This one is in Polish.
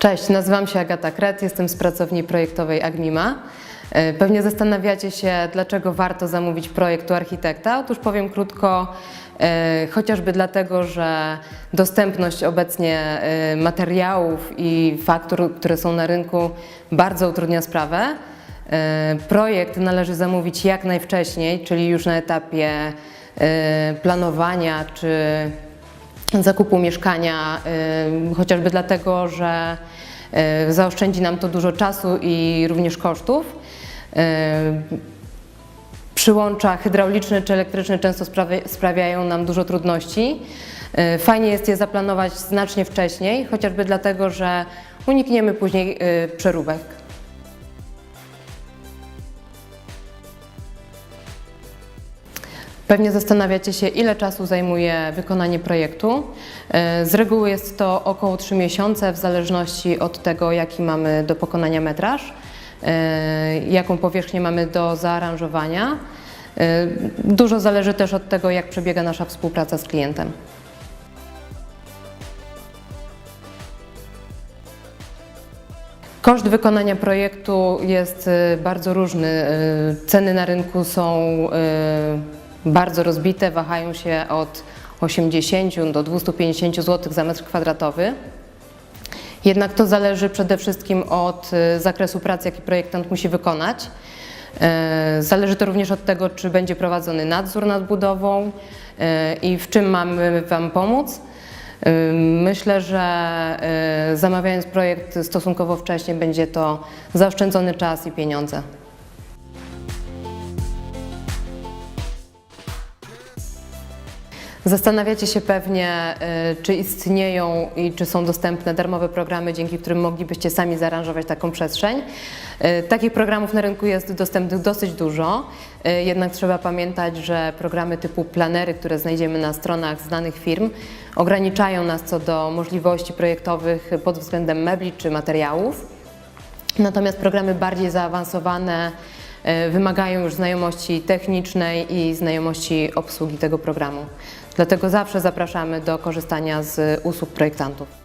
Cześć, nazywam się Agata Kret, jestem z pracowni projektowej Agmima. E, Pewnie zastanawiacie się, dlaczego warto zamówić projekt u architekta. Otóż powiem krótko, e, chociażby dlatego, że dostępność obecnie e, materiałów i faktur, które są na rynku, bardzo utrudnia sprawę. Projekt należy zamówić jak najwcześniej, czyli już na etapie planowania czy zakupu mieszkania, chociażby dlatego, że y, zaoszczędzi nam to dużo czasu i również kosztów. Y, Przyłącza hydrauliczne czy elektryczne często sprawia- sprawiają nam dużo trudności. Y, Fajnie jest je zaplanować znacznie wcześniej, chociażby dlatego, że unikniemy później przeróbek. Pewnie zastanawiacie się, ile czasu zajmuje wykonanie projektu. E, Z reguły jest to około 3 miesiące, w zależności od tego, jaki mamy do pokonania metraż, e, jaką powierzchnię mamy do zaaranżowania. E, Dużo zależy też od tego, jak przebiega nasza współpraca z klientem. Koszt wykonania projektu jest bardzo różny. Ceny na rynku są bardzo rozbite, wahają się od 80 do 250 zł za metr kwadratowy. Jednak to zależy przede wszystkim od y, zakresu pracy, jaki projektant musi wykonać. Y, Zależy to również od tego, czy będzie prowadzony nadzór nad budową y, i w czym mamy Wam pomóc. Myślę, że zamawiając projekt stosunkowo wcześnie będzie to zaoszczędzony czas i pieniądze. Zastanawiacie się pewnie, y, czy istnieją i czy są dostępne darmowe programy, dzięki którym moglibyście sami zaaranżować taką przestrzeń. Y, Takich programów na rynku jest dostępnych dosyć dużo, y, jednak trzeba pamiętać, że programy typu planery, które znajdziemy na stronach znanych firm, ograniczają nas co do możliwości projektowych pod względem mebli czy materiałów. Natomiast programy bardziej zaawansowane wymagają już znajomości technicznej i znajomości obsługi tego programu. Dlatego zawsze zapraszamy do korzystania z usług projektantów.